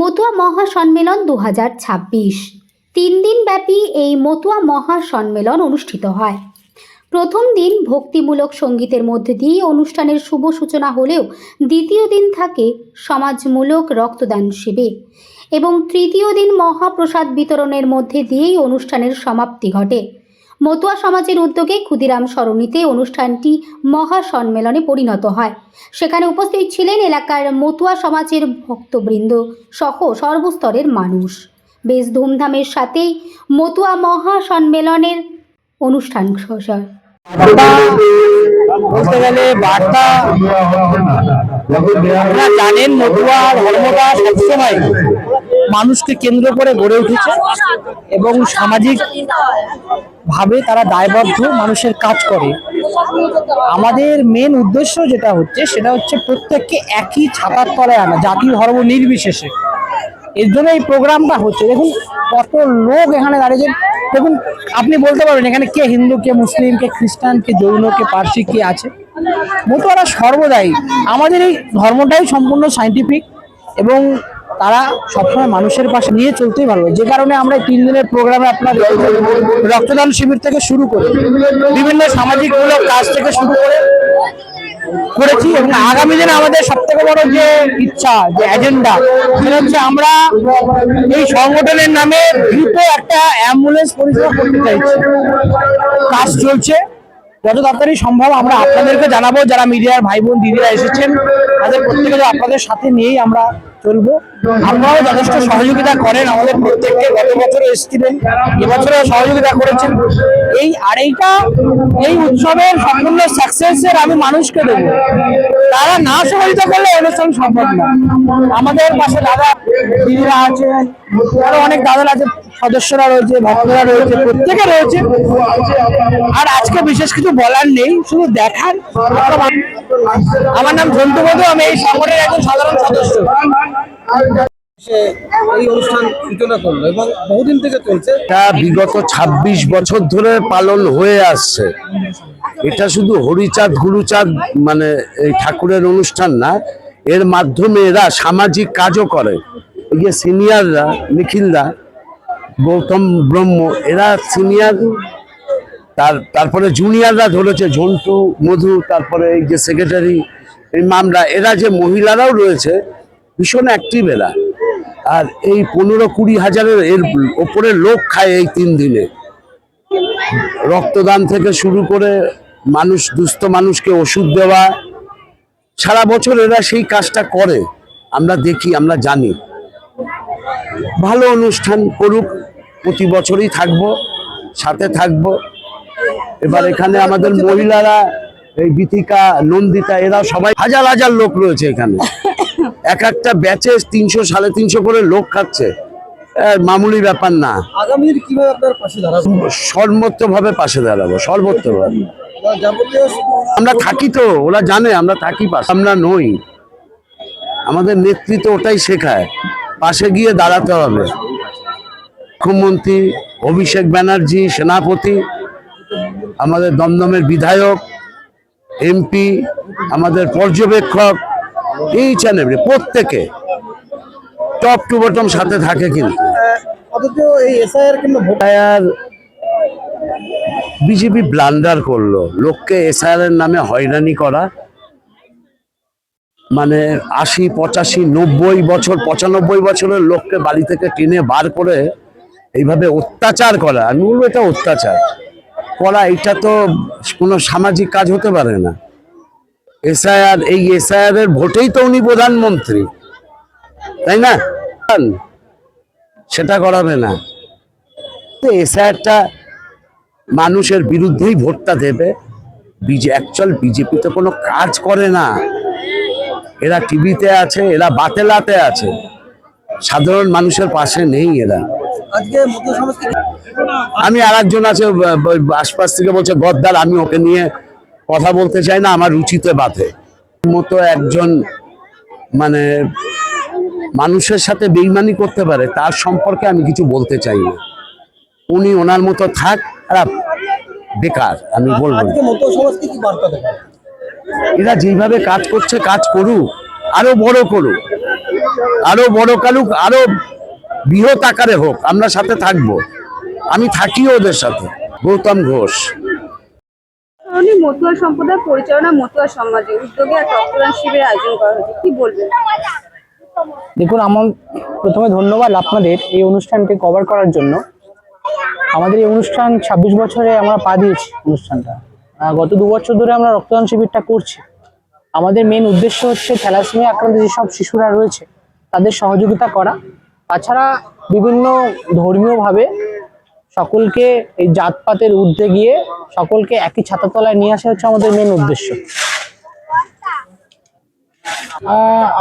মতুয়া মহাসম্মেলন দু হাজার ছাব্বিশ। তিন দিন ব্যাপী এই মতুয়া মহাসম্মেলন অনুষ্ঠিত হয়। প্রথম দিন ভক্তিমূলক সঙ্গীতের মধ্যে দিয়ে অনুষ্ঠানের শুভ সূচনা হলেও দ্বিতীয় দিন থাকে সমাজমূলক রক্তদান শিবির এবং তৃতীয় দিন মহাপ্রসাদ বিতরণের মধ্যে দিয়েই অনুষ্ঠানের সমাপ্তি ঘটে। মতুয়া সমাজের উদ্যোগে ক্ষুদিরাম সরণিতে অনুষ্ঠানটি মহাসম্মেলনে পরিণত হয়। সেখানে উপস্থিত ছিলেন এলাকার মতুয়া সমাজের ভক্তবৃন্দ সহ সর্বস্তরের মানুষ। বেশ ধুমধামের সাথেই মতুয়া অনুষ্ঠান গেলে বার্তা আপনারা জানেন, মতুয়া ধর্মটা সবসময় মানুষকে কেন্দ্র করে গড়ে উঠেছে এবং সামাজিক ভাবে তারা দায়বদ্ধ মানুষের কাজ করে। আমাদের মেন উদ্দেশ্য যেটা হচ্ছে, সেটা হচ্ছে প্রত্যেককে একই ছাতার তলায় আনা জাতি ধর্ম নির্বিশেষে। এর জন্য এই প্রোগ্রামটা হচ্ছে। দেখুন, কত লোক এখানে দাঁড়িয়েছে। দেখুন, আপনি বলতে পারবেন এখানে কে হিন্দু, কে মুসলিম, কে খ্রিস্টান, কে জৈন, কে পার্সি, কে আছে। মতুয়ারা সর্বদাই আমাদের এই ধর্মটাই সম্পূর্ণ সাইন্টিফিক এবং তারা সবসময় মানুষের পাশে নিয়ে চলতেই ভালো। যে কারণে আমরা তিন দিনের প্রোগ্রামে আপনার রক্তদান শিবির থেকে শুরু করে। বিভিন্ন সামাজিকমূলক কাজ থেকে শুরু করে করেছি এবং আগামী দিনে আমাদের সব থেকে বড় যে ইচ্ছা, যে এজেন্ডা সেটা হচ্ছে আমরা এই সংগঠনের নামে দ্রুত একটা অ্যাম্বুলেন্স পরিষেবা করতে চাইছি। কাজ চলছে। যত তাড়াতাড়ি সম্ভব আমরা আপনাদেরকে জানাব, যারা মিডিয়ার ভাই বোন, দিদিরা এসেছেন, তাদের প্রত্যেকে আপনাদের সাথে নিয়েই আমরা চলবো। আপনারাও যথেষ্ট সহযোগিতা করেন আমাদের প্রত্যেককে। গত বছরও এসেছিলেন, এবছরও সহযোগিতা করেছেন। এই আর এইটা এই উৎসবের সম্পূর্ণ সাকসেসের আমি মানুষকে দেবো। তারা না সহযোগিতা করলে অনুষ্ঠান সম্ভব না। আমাদের পাশে দাদা, দিদিরা আছেন আরও অনেক দাদা আছে, সদস্যরা রয়েছে, ভক্তরা রয়েছে, প্রত্যেকে রয়েছে। আর আজকে বিশেষ কিছু বলার নেই, শুধু দেখার। আমার নাম ঝন্টু বধু, আমি এই সংগঠনের একজন সাধারণ সদস্য। সে বিগত ২৬ বছর ধরে পালন হয়ে আসছে। এটা শুধু হরিচাঁদ, গুরুচাঁদ মানে এই ঠাকুরের অনুষ্ঠান না, এর মাধ্যমে এরা সামাজিক কাজও করে। এই যে সিনিয়ররা নিখিলরা গৌতম ব্রহ্ম, এরা সিনিয়র, তার, তারপরে জুনিয়ররা ধরেছে, ঝন্টু, মধু, তারপরে এই যে সেক্রেটারি, এই মামলা, এরা যে মহিলারাও রয়েছে ভীষণ অ্যাক্টিভ এরা। আর এই পনেরো কুড়ি হাজারের এর ওপরে লোক খায় এই তিন দিনে। রক্তদান থেকে শুরু করে মানুষ, দুস্থ মানুষকে ওষুধ দেওয়া, সারা বছর এরা সেই কাজটা করে। আমরা দেখি, আমরা জানি। ভালো অনুষ্ঠান করুক, প্রতি বছরই থাকব, সাথে থাকব। এবার এখানে আমাদের মহিলারা, এই বিথিকা, নন্দিতা, এরা সবাই হাজার হাজার লোক রয়েছে এখানে। এক একটা ব্যাচে তিনশো সাড়ে তিনশো করে লোক খাচ্ছে। মামুলি ব্যাপার না। আগামী দিন কীভাবে আপনার পাশে দাঁড়াবো? সর্বোত্তভাবে পাশে দাঁড়াবো সর্বোত্তভাবে। আমরা থাকি তো ওরা জানে আমরা থাকি পাশে। আমরা নই। আমাদের নেতৃত্ব ওটাই শেখায়। পাশে গিয়ে দাঁড়াতে হবে। মুখ্যমন্ত্রী অভিষেক ব্যানার্জি সেনাপতি আমাদের দমদমের বিধায়ক এমপি আমাদের পর্যবেক্ষক এই চ্যানেল প্রত্যেকে। টপ টু বটম সাথে থাকে কিন্তু। বিজেপি ব্লান্ডার করল। লোককে এসআইআর এর নামে হয়রানি করা। মানে আশি পঁচাশি নব্বই বছর পঁচানব্বই বছরের লোককে বাড়ি থেকে টেনে বার করে এইভাবে অত্যাচার করা। আমি বলব এটা অত্যাচার। করা এটা তো কোনো সামাজিক কাজ হতে পারে না। এসআইআর এই এসআইআর এর ভোটেই তো উনি প্রধানমন্ত্রী। তাই না? সেটা করাবে না। এসআইআরটা মানুষের বিরুদ্ধেই ভোটটা দেবে। বিজে অ্যাকচুয়াল বিজেপি তো কোনো কাজ করে না। এরা টিভিতে আছে এরা বাতেলাতে আছে। সাধারণ মানুষের পাশে নেই এরা। আমি আর একজন আছে আশপাশ থেকে বলছে গদ্দার আমি ওকে নিয়ে কথা বলতে চাই না আমার রুচিতে বাধে। মতো একজন মানে মানুষের সাথে বেইমানি করতে পারে তার সম্পর্কে আমি কিছু বলতে চাই না। উনি ওনার মতো থাক আর বেকার আমি বলব এরা যেভাবে কাজ করছে কাজ করুক আরও বড় করুক আরও বড় কালুক আরও বৃহৎ আকারে হোক আমরা সাথে থাকব। আমি থাকিও ওদের সাথে। গৌতম ঘোষ। ধরনের মতুয়া সম্প্রদায় পরিচালনা মতুয়া সমাজে উদ্যোগে এক রক্তদান শিবিরের আয়োজন করা হয়েছে। কি বলবেন? দেখুন, আমার প্রথমে ধন্যবাদ আপনাদের এই অনুষ্ঠানটি কভার করার জন্য। আমাদের এই অনুষ্ঠান ছাব্বিশ বছরে আমরা পা দিয়েছি অনুষ্ঠানটা। গত দু বছর ধরে আমরা রক্তদান শিবিরটা করছি। আমাদের মেন উদ্দেশ্য হচ্ছে থ্যালাসেমিয়া আক্রান্ত যেসব শিশুরা রয়েছে, তাদের সহযোগিতা করা। তাছাড়া বিভিন্ন ধর্মীয়ভাবে সকলকে এই জাতপাতের ঊর্ধ্বে গিয়ে সকলকে একই ছাতাতলায় নিয়ে আসা হচ্ছে আমাদের মেন উদ্দেশ্য।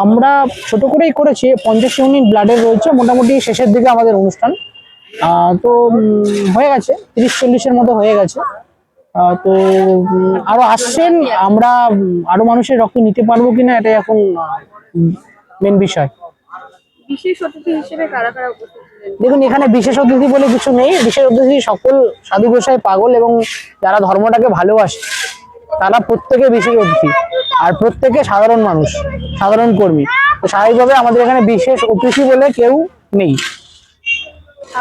আমরা ছোট করেই করেছি, পঞ্চাশ ইউনিট ব্লাডের রয়েছে, মোটামুটি শেষের দিকে আমাদের অনুষ্ঠান। তো হয়ে গেছে, তিরিশ চল্লিশের মতো হয়ে গেছে। তো আরও আসছেন, আমরা আরও মানুষের রক্ত নিতে পারব কিনা, এটাই এখন মেন বিষয়। বিশেষ অতিথি হিসেবে কারা কারা উপস্থিত ছিলেন? দেখুন এখানে বিশেষ অতিথি বলে কিছু নেই। বিশেষ অতিথি সকল সাধু গোসাই পাগল এবং যারা ধর্মটাকে ভালোবাসে তারা প্রত্যেকে বিশেষ অতিথি। আর প্রত্যেকে সাধারণ মানুষ সাধারণ কর্মী। তো স্বাভাবিকভাবে আমাদের এখানে বিশেষ অতিথি বলে কেউ নেই।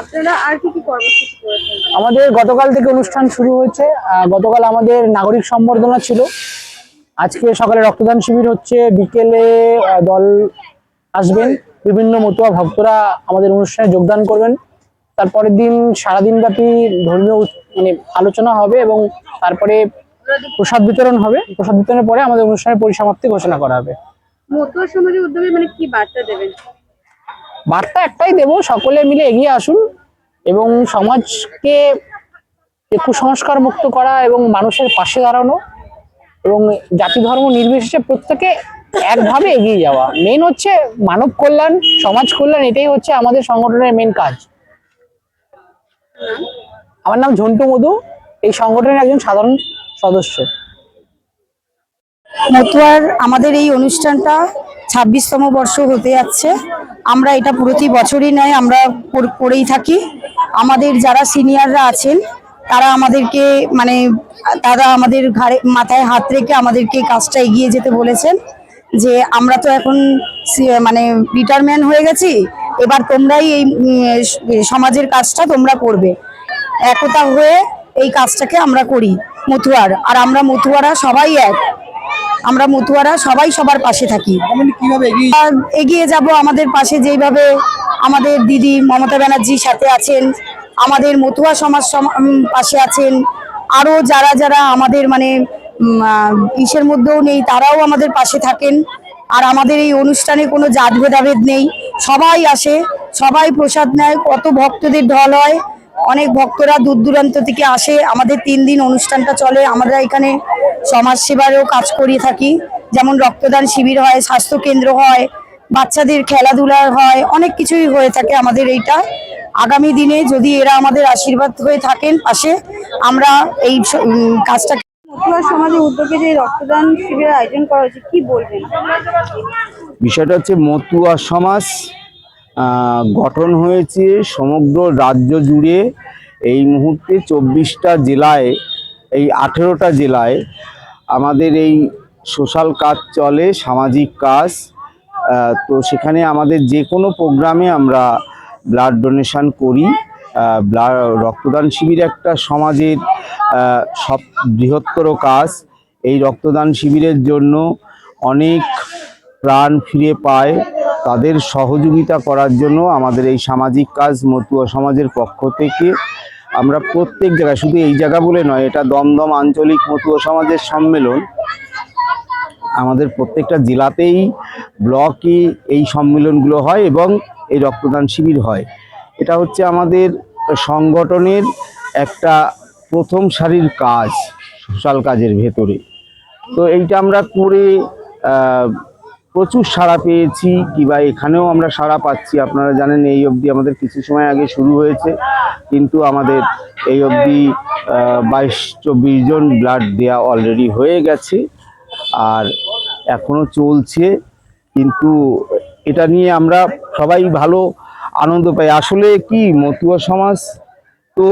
আপনারা আর কি কি কর্মসূচি করেছেন? আমাদের গতকাল থেকে অনুষ্ঠান শুরু হয়েছে। গতকাল আমাদের নাগরিক সম্বর্ধনা ছিল। আজকে সকালে রক্তদান শিবির হচ্ছে। বিকেলে দল আসবেন। বিভিন্ন মতুয়া ভক্তরা আমাদের অনুষ্ঠানে যোগদান করবেন। তারপরের দিন সারাদিন ব্যাপী ধর্মীয় মানে আলোচনা হবে এবং তারপরে প্রসাদ বিতরণ হবে। প্রসাদ বিতরণের পরে আমাদের অনুষ্ঠানের পরিসমাপ্তি ঘোষণা করা হবে। মতুয়া সমাজের উদ্যোগে মানে কি বার্তা দেবেন? বার্তা একটাই দেব সকলে মিলে এগিয়ে আসুন এবং সমাজকে কুসংস্কার মুক্ত করা এবং মানুষের পাশে দাঁড়ানো এবং জাতি ধর্ম নির্বিশেষে প্রত্যেকে একভাবে এগিয়ে যাওয়া। মেন হচ্ছে মানব কল্যাণ, সমাজ কল্যাণ, এটাই হচ্ছে আমাদের সংগঠনের মেন কাজ। আমার নাম ঝন্টু মধু, এই সংগঠনের একজন সাধারণ সদস্য। মতুয়ার আমাদের এই অনুষ্ঠানটা ছাব্বিশতম বর্ষ হতে যাচ্ছে। আমরা এটা প্রতি বছরই নয়, আমরা করেই থাকি। আমাদের যারা সিনিয়ররা আছেন, তারা আমাদেরকে মানে তারা আমাদের ঘাড়ে, মাথায় হাত রেখে আমাদেরকে কাজটা এগিয়ে যেতে বলেছেন। যে আমরা তো এখন মানে রিটায়ারমেন্ট হয়ে গেছি এবার তোমরাই এই সমাজের কাজটা তোমরা করবে। একতা হয়ে এই কাজটাকে আমরা করি মথুয়ার। আর আমরা মথুয়ারা সবাই এক। আমরা মথুয়ারা সবাই সবার পাশে থাকি। আগামী এগিয়ে যাব আমাদের পাশে যেইভাবে আমাদের দিদি মমতা ব্যানার্জির সাথে আছেন আমাদের মতুয়া সমাজ সম- পাশে আছেন আরও যারা যারা আমাদের মানে ইসের মধ্যেও নেই, তারাও আমাদের পাশে থাকেন। আর আমাদের এই অনুষ্ঠানে কোনো জাত ভেদাভেদ নেই। সবাই আসে, সবাই প্রসাদ নেয়, কত ভক্তদের ঢল হয়। অনেক ভক্তরা দূর দূরান্ত থেকে আসে। আমাদের তিন দিন অনুষ্ঠানটা চলে। আমরা এখানে সমাজ সেবারও কাজ করিয়ে থাকি। যেমন রক্তদান শিবির হয় স্বাস্থ্য কেন্দ্র হয়, বাচ্চাদের খেলাধুলা হয়, অনেক কিছুই হয়ে থাকে আমাদের এইটা। আগামী দিনে যদি এরা আমাদের আশীর্বাদ হয়ে থাকেন পাশে, আমরা এই কাজটা উদ্যোগে যে রক্তদান শিবিরের আয়োজন করা হয়েছে, কি বলবেন? বিষয়টা হচ্ছে মতুয়া সমাজ গঠন হয়েছে সমগ্র রাজ্য জুড়ে এই মুহূর্তে চব্বিশটা জেলায়, এই আঠেরোটা জেলায় আমাদের এই সোশ্যাল কাজ চলে, সামাজিক কাজ তো সেখানে আমাদের যে কোনো প্রোগ্রামে আমরা ব্লাড ডোনেশন করি। রক্তদান শিবির একটা সমাজের সব বৃহত্তর কাজ। এই রক্তদান শিবিরের জন্য অনেক প্রাণ ফিরে পায়। তাদের সহযোগিতা করার জন্য আমাদের এই সামাজিক কাজ মতুয়া সমাজের পক্ষ থেকে। আমরা প্রত্যেক জায়গায়, শুধু এই জায়গা বলে নয়, এটা দমদম আঞ্চলিক মতুয়া সমাজের সম্মেলন। আমাদের প্রত্যেকটা জেলাতেই ব্লকে এই সম্মেলনগুলো হয় এবং এই রক্তদান শিবির হয়। এটা হচ্ছে আমাদের সংগঠনের একটা প্রথম সারির কাজ, সোশ্যাল কাজের ভেতরে। তো এইটা আমরা করে প্রচুর সাড়া পেয়েছি কিংবা এখানেও আমরা সাড়া পাচ্ছি। আপনারা জানেন এই অবধি আমাদের কিছু সময় আগে শুরু হয়েছে, কিন্তু আমাদের এই অবধি বাইশ চব্বিশ জন ব্লাড দেওয়া অলরেডি হয়ে গেছে, আর এখনও চলছে। কিন্তু এটা নিয়ে আমরা সবাই ভালো আনন্দ পাই। আসলে কি, মতুয়া সমাজ তো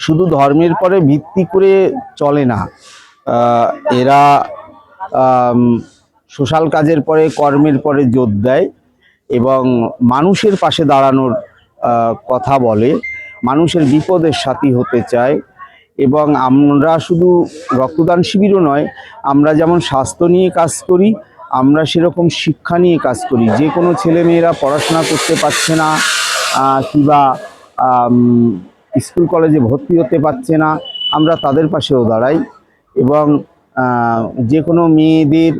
শুধু ধর্মের পরে ভিত্তি করে চলে না। এরা সোশ্যাল কাজের পরে, কর্মের পরে জোর দেয় এবং মানুষের পাশে দাঁড়ানোর কথা বলে। মানুষের বিপদের সাথী হতে চায় এবং আমরা শুধু রক্তদান শিবিরও নয়, আমরা যেমন স্বাস্থ্য নিয়ে কাজ করি আমরা সেরকম শিক্ষা নিয়ে কাজ করি। যে কোনো ছেলেমেয়েরা পড়াশোনা করতে পারছে না কিংবা স্কুল কলেজে ভর্তি হতে পারছে না, আমরা তাদের পাশেও দাঁড়াই এবং যে কোনো মেয়েদের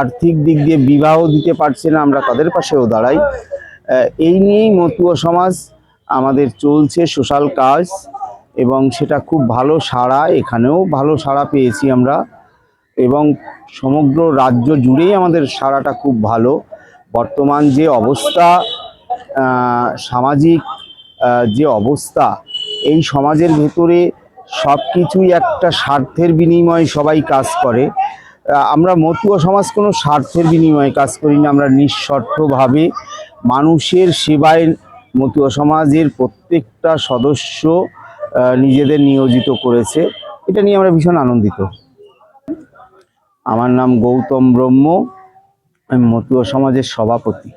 আর্থিক দিক দিয়ে বিবাহ দিতে পারছে না, আমরা তাদের পাশেও দাঁড়াই। এই নিয়েই মতুয়া সমাজ আমাদের চলছে, সোশ্যাল কাজ এবং সেটা খুব ভালো সাড়া, এখানেও ভালো সাড়া পেয়েছি আমরা। এবং সমগ্র রাজ্য জুড়েই আমাদের সারাটা খুব ভালো। বর্তমান যে অবস্থা সামাজিক যে অবস্থা, এই সমাজের ভেতরে সব কিছুই একটা স্বার্থের বিনিময়ে সবাই কাজ করে। আমরা মতুয়া সমাজ কোনো স্বার্থের বিনিময়ে কাজ করি না, আমরা নিঃস্বার্থভাবে মানুষের সেবায় মতুয়া সমাজের প্রত্যেকটা সদস্য নিজেদের নিয়োজিত করেছে। এটা নিয়ে আমরা ভীষণ আনন্দিত। আমার নাম গৌতম ব্রহ্ম আমি মতুয়া সমাজের সভাপতি।